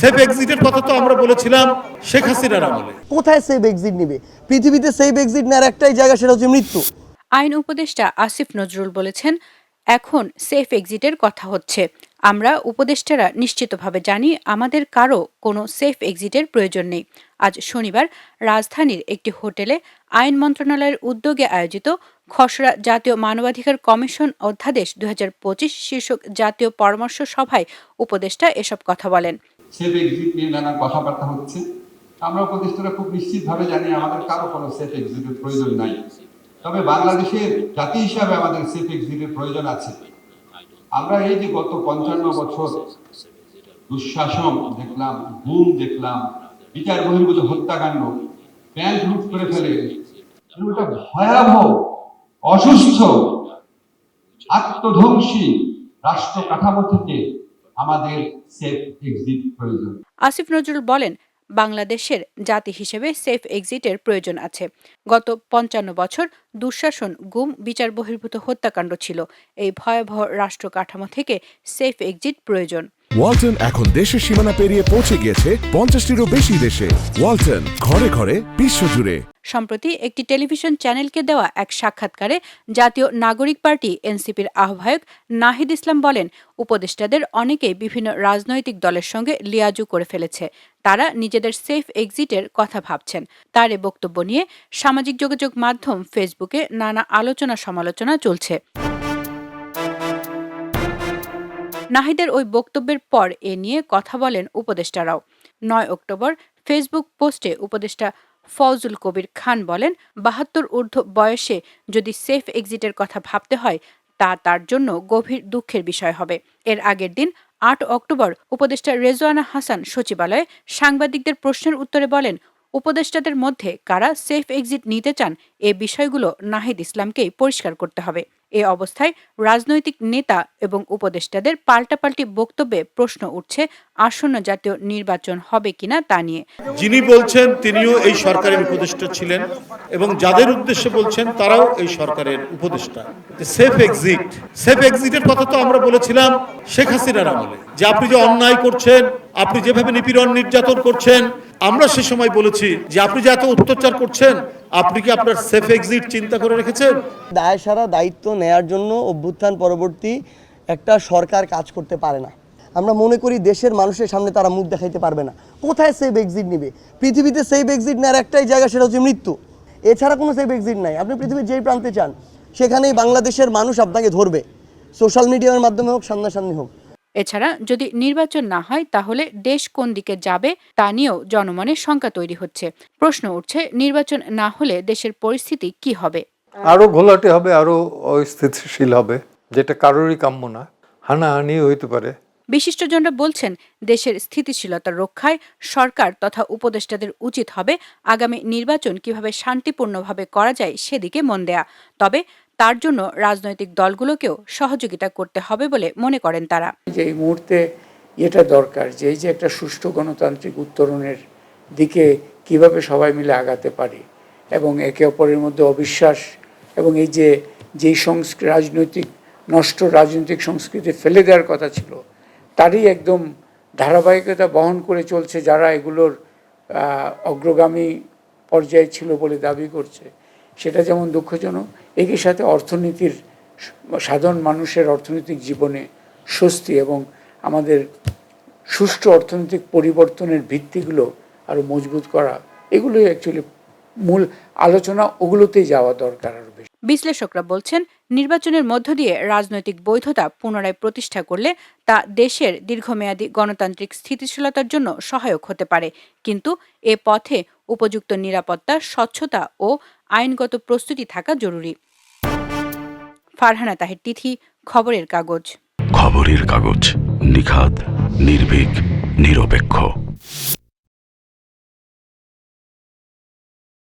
Safe এক্সিটের কথা তো আমরা বলেছিলাম শেখ হাসিনার আমলে। কোথায় সেফ এক্সিট নিবে? পৃথিবীতে সেফ এক্সিট নেওয়ার একটাই জায়গা সেটা হচ্ছে মৃত্যু। আইন উপদেষ্টা আসিফ নজরুল বলেছেন এখন সেফ এক্সিটের কথা হচ্ছে। আমরা উপদেষ্টারা নিশ্চিতভাবে জানি আমাদের কারও কোনো সেফ এক্সিটের প্রয়োজন নেই। আজ শনিবার রাজধানীর একটি হোটেলে আইন মন্ত্রণালয়ের উদ্যোগে আয়োজিত খসড়া জাতীয় মানবাধিকার কমিশন অধ্যাদেশ দুই হাজার পঁচিশ শীর্ষক জাতীয় পরামর্শ সভায় উপদেষ্টা এসব কথা বলেন। সেফ এক্সিট নিয়ে নানান কথাবার্তা হচ্ছে। আমরা উপদেষ্টারা খুব নিশ্চিতভাবে জানি আমাদের কারও কোনো সেফ এক্সিটের প্রয়োজন নাই। তবে বাংলাদেশের জাতি হিসাবে আমাদের সেফ এক্সিটের প্রয়োজন আছে। আমরা এই যে গত পঞ্চান্ন বছর দুঃশাসন দেখলাম, গুম দেখলাম, বিচার বহির্ভূত হত্যাকাণ্ড ব্যাংক লুট করে ফেলে ভয়াবহ, অসুস্থ, আত্মধ্বংসী রাষ্ট্র কাঠামো থেকে আমাদের সেফ এক্সিট প্রয়োজন। আসিফ নজরুল বলেন, বাংলাদেশের জাতি হিসেবে সেফ এক্সিটের প্রয়োজন আছে। গত পঞ্চান্ন বছর দুঃশাসন, গুম, বিচার বহির্ভূত হত্যাকাণ্ড ছিল। এই ভয়াবহ রাষ্ট্র কাঠামো থেকে সেফ এক্সিট প্রয়োজন। ওয়ালটন এখন দেশের সীমানা পেরিয়ে পৌঁছে গিয়েছে পঞ্চাশটিরও বেশি দেশে। ওয়ালটন, ঘরে ঘরে, বিশ্বজুড়ে। সম্প্রতি একটি টেলিভিশন চ্যানেলকে দেওয়া এক সাক্ষাৎকারে জাতীয় নাগরিক পার্টি এনসিপির আহ্বায়ক নাহিদ ইসলাম বলেন, উপদেষ্টাদের অনেকেই বিভিন্ন রাজনৈতিক দলের সঙ্গে লিয়াজু করে ফেলেছে। তারা নিজেদের সেফ এক্সিটের কথা ভাবছেন। তার এ বক্তব্য নিয়ে সামাজিক যোগাযোগ মাধ্যম ফেসবুকে নানা আলোচনা সমালোচনা চলছে। নাহিদের ওই বক্তব্যের পর এ নিয়ে কথা বলেন উপদেষ্টারাও। নয় অক্টোবর ফেসবুক পোস্টে উপদেষ্টা ফজল কবির খান বলেন, বাহাত্তর ঊর্ধ্ব বয়সে যদি সেফ এক্সিটের কথা ভাবতে হয়, তা তার জন্য গভীর দুঃখের বিষয় হবে। এর আগের দিন আট অক্টোবর উপদেষ্টা রেজওয়ানা হাসান সচিবালয়ে সাংবাদিকদের প্রশ্নের উত্তরে বলেন, উপদেষ্টাদের মধ্যে কারা সেফ এক্সিট নিতে চান, এ বিষয়গুলো নাহিদ ইসলামকেই পরিষ্কার করতে হবে। এ অবস্থায় রাজনৈতিক নেতা এবং উপদেষ্টাদের পাল্টাপাল্টি বক্তব্যে প্রশ্ন উঠছে, আসন্ন জাতীয় নির্বাচন হবে কিনা তা নিয়ে। যিনি বলছেন তিনিও এই সরকারের উপদেষ্টা ছিলেন এবং যাদের উদ্দেশ্যে বলছেন তারাও এই সরকারের উপদেষ্টা। সেফ এক্সিট সেফ এক্সিটের কথা তো আমরা বলেছিলাম শেখ হাসিনার আমলে। যে আপনি যে অন্যায় করছেন, আপনি যেভাবে নিপীড়ন নির্যাতন করছেন আমরা সে সময় বলেছি যে আপনি যে এত অত্যাচার করছেন, আপনি কি আপনার সেফ এক্সিট চিন্তা করে রেখেছেন? দায় সারা দায়িত্ব নেয়ার জন্য অভ্যুত্থান পরবর্তী একটা সরকার কাজ করতে পারে না। আমরা মনে করি দেশের মানুষের সামনে তারা মুখ দেখাইতে পারবে না। কোথায় সেফ এক্সিট নিবে? পৃথিবীতে সেফ এক্সিট নেওয়ার একটাই জায়গা সেটা হচ্ছে মৃত্যু। এছাড়া কোনো সেফ এক্সিট নাই। আপনি পৃথিবীর যেই প্রান্তে চান, সেখানেই বাংলাদেশের মানুষ আপনাকে ধরবে। সোশ্যাল মিডিয়ার মাধ্যমে হোক, সামনাসামনি হোক। এছাড়া যদি নির্বাচন না হয় তাহলে দেশ কোন দিকে যাবে তা নিয়েও জনমনে শঙ্কা তৈরি হচ্ছে। প্রশ্ন উঠছে নির্বাচন না হলে দেশের পরিস্থিতি কি হবে? আরও ঘোলাটে হবে আরও অস্থিতিশীল হবে যেটা কারোরই কাম্য না হানাহানি হইতে পারে। বিশিষ্টজনরা বলছেন দেশের স্থিতিশীলতা রক্ষায় সরকার তথা উপদেষ্টাদের উচিত হবে আগামী নির্বাচন কীভাবে শান্তিপূর্ণভাবে করা যায় সেদিকে মন দেয়া। তবে তার জন্য রাজনৈতিক দলগুলোকেও সহযোগিতা করতে হবে বলে মনে করেন তারা। যে এই মুহূর্তে এটা দরকার যে এই যে একটা সুষ্ঠু গণতান্ত্রিক উত্তরণের দিকে কীভাবে সবাই মিলে আগাতে পারে এবং একে অপরের মধ্যে অবিশ্বাস এবং এই যে, যেই রাজনৈতিক, নষ্ট রাজনৈতিক সংস্কৃতি ফেলে দেওয়ার কথা ছিল, তারই একদম ধারাবাহিকতা বহন করে চলছে যারা এগুলোর অগ্রগামী পর্যায়ে ছিল বলে দাবি করছে। সেটা যেমন দুঃখজনক একই সাথে অর্থনীতির সাধারণ মানুষের অর্থনৈতিক জীবনে স্বস্তি এবং আমাদের সুষ্ঠু অর্থনৈতিক পরিবর্তনের ভিত্তিগুলো আরও মজবুত করা, এগুলোই অ্যাকচুয়ালি মূল আলোচনা, ওগুলোতেই যাওয়া দরকার আরও বেশি। বিশ্লেষকরা বলছেন, নির্বাচনের মধ্য দিয়ে রাজনৈতিক বৈধতা পুনরায় প্রতিষ্ঠা করলে তা দেশের দীর্ঘমেয়াদী গণতান্ত্রিক স্থিতিশীলতার জন্য সহায়ক হতে পারে। কিন্তু এ পথে উপযুক্ত নিরাপত্তা, স্বচ্ছতা ও আইনগত প্রস্তুতি থাকা জরুরি। ফারহানা তাহের তিথি, খবরের কাগজ। খবরের কাগজ, নিখাদ, নির্ভীক, নিরপেক্ষ।